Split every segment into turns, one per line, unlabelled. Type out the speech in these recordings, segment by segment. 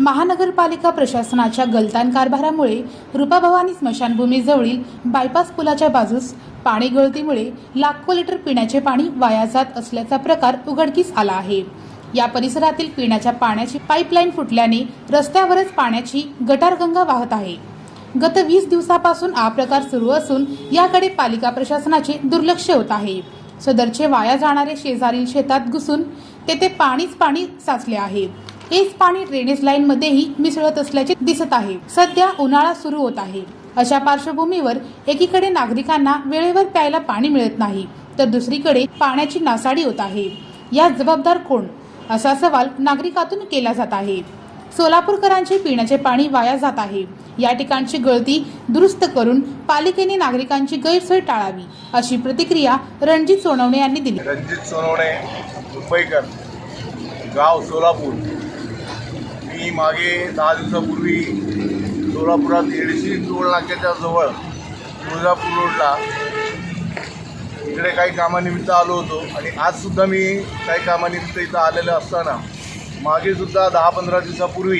महानगरपालिका प्रशासनाच्या गलतान कारभारामुळे रुपाभवानी स्मशानभूमीजवळील बायपास पुलाच्या बाजूस पाणी गळतीमुळे लाखो लिटर पिण्याचे पाणी वाया जात असल्याचा प्रकार उघडकीस आला आहे. या परिसरातील पिण्याच्या पाण्याची पाईपलाईन फुटल्याने रस्त्यावरच पाण्याची गटारगंगा वाहत आहे. गत वीस दिवसापासून हा प्रकार सुरू असून याकडे पालिका प्रशासनाचे दुर्लक्ष होत आहे. सदरचे वाया जाणारे शेजारील शेतात घुसून तेथे पाणीच पाणी साचले आहे. हेच पाणी ड्रेनेज लाईन मध्येही मिसळत असल्याचे दिसत आहे. सध्या उन्हाळा सुरू होत आहे. अशा पार्श्वभूमीवर एकीकडे नागरिकांना वेळेवर प्यायला पाणी मिळत नाही तर दुसरीकडे पाण्याची नासाडी होत आहे. या जबाबदार कोण? असा सवाल नागरिकातून केला जात आहे. सोलापूरकरांचे पिण्याचे पाणी वाया जात आहे. या ठिकाणची गळती दुरुस्त करून पालिकेने नागरिकांची गैरसोय टाळावी अशी प्रतिक्रिया रणजित सोनवणे यांनी दिली.
रणजित सोनवणे मुंबईकर गाव सोलापूर. मी मागे दहा दिवसापूर्वी सोलापुरात एडशी टोल नाक्याच्या जवळ तुळजापूर रोडला इकडे काही कामानिमित्त आलो होतो आणि आजसुद्धा मी काही कामानिमित्त इथं आलेलं असताना मागेसुद्धा दहा पंधरा दिवसापूर्वी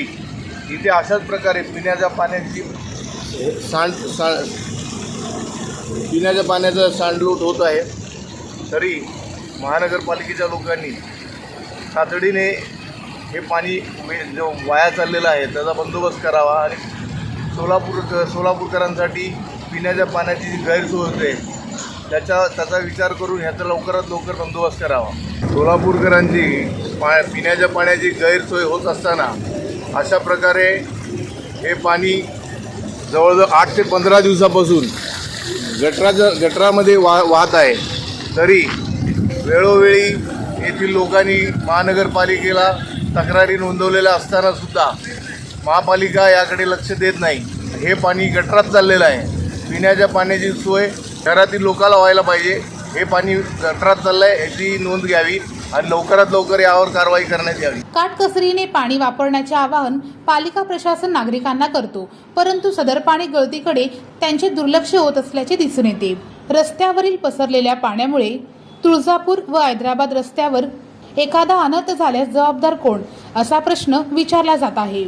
इथे अशाच प्रकारे पिण्याच्या पाण्याची सांड सा पिण्याच्या पाण्याचं सांडलूट होत आहे. तरी महानगरपालिकेच्या लोकांनी तातडीने हे पाणी वे- जो वाया चाललेलं आहे त्याचा बंदोबस्त करावा आणि सोलापूर सोलापूरकरांसाठी पिण्याच्या पाण्याची जी गैरसोय होते त्याच्या त्याचा विचार करून ह्याचा लवकरात लवकर बंदोबस्त करावा. सोलापूरकरांची पा पिण्याच्या पाण्याची गैरसोय होत असताना अशा प्रकारे हे पाणी जवळजवळ आठ ते पंधरा दिवसापासून गटराच्या गटरामध्ये वा वाहत आहे. तरी वेळोवेळी येथील लोकांनी महानगरपालिकेला तक्रारी नोंदवलेल्या असताना सुद्धा महापालिका याकडे लक्ष देत नाही. हे पाणी गटरात चाललेलं आहे. पिण्याच्या पाण्याची सोय शहरातील लोकाला व्हायला पाहिजे. हे पाणी गटरात चाललंय याची नोंद घ्यावी आणि लवकरात लवकर यावर कारवाई करण्यात यावी.
काटकसरीने पाणी वापरण्याचे आवाहन पालिका प्रशासन नागरिकांना करतो परंतु सदर पाणी गळतीकडे त्यांचे दुर्लक्ष होत असल्याचे दिसून येते. रस्त्यावरील पसरलेल्या पाण्यामुळे तुळजापूर व हैदराबाद रस्त्यावर एखादा अनर्थ झाल्यास जबाबदार कोण असा प्रश्न विचारला जात आहे.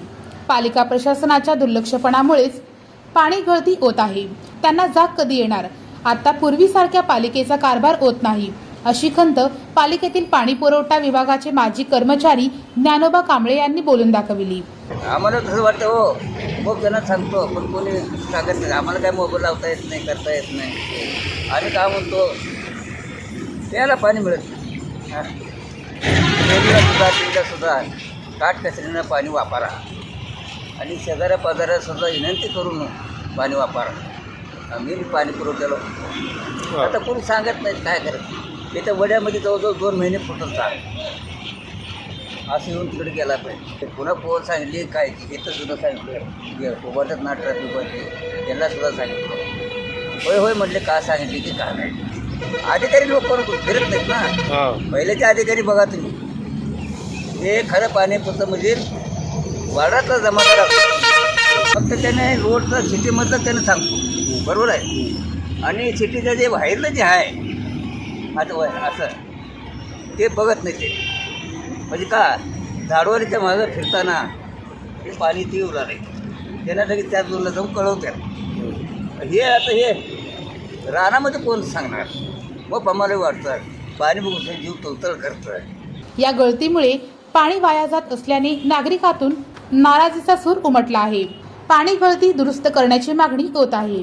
पालिका प्रशासनाच्या दुर्लक्षपणामुळेच पाणी गळती होत आहे. त्यांना जाग कधी येणार? आता पूर्वीसारख्या पालिकेचा कारभार होत नाही. अशी खंत पालिकेतील पाणी पुरवठा विभागाचे माजी कर्मचारी ज्ञानोबा कांबळे यांनी बोलून दाखविली.
आम्हाला घर वाटतं हो. खूप जण सांगतो पण कोणी सांगत नाही. आम्हाला काय मोबाईल लावता येत नाही करता येत नाही. आम्ही काय म्हणतो? प्यायला पाणी मिळत नाही. सुद्धा सुद्धा काटकसरीनं पाणी वापरा. आणि शेजाऱ्या पाजाऱ्यासुद्धा विनंती करून पाणी वापरा. आम्ही पाणी पुरवठ्याला आता कोणी सांगत नाहीत काय करत? इथं वड्यामध्ये जवळजवळ दोन महिने फुटत चाल असं येऊन तिकडे गेला पाहिजे पुन्हा पोहोच सांगितली काय की इथं सुद्धा सांगितलं. उभारतात ना ट्रॅफिक उभारते. त्यांना सुद्धा सांगितलं. होय होय म्हटले का सांगितले की का नाही? अधिकारी लोक कोण फिरत नाहीत ना. पहिल्याचे अधिकारी बघा तुम्ही. हे खरं पाणी पुरतं म्हणजे वार्डातला जमादार असतो. फक्त त्याने रोडचं सिटीमधलं त्याने सांगतो. बरोबर आहे? आणि सिटीचं जे बाहेरलं जे आहे आता वय असं ते बघत नाही ते. म्हणजे का झाडवारीच्या मागं फिरताना हे पाणी ती उरा नाही त्यांना लगेच त्या जोरला जाऊन कळवतात. हे आता हे रानामध्ये कोण सांगणार? मग आम्हाला वाटतं पाणी बघून ते जीव तवतळ करतं.
या गळतीमुळे पाणी वाया जात असल्याने नागरिकातून नाराजीचा सूर उमटला आहे. पाणी गळती दुरुस्त करण्याची मागणी होत आहे.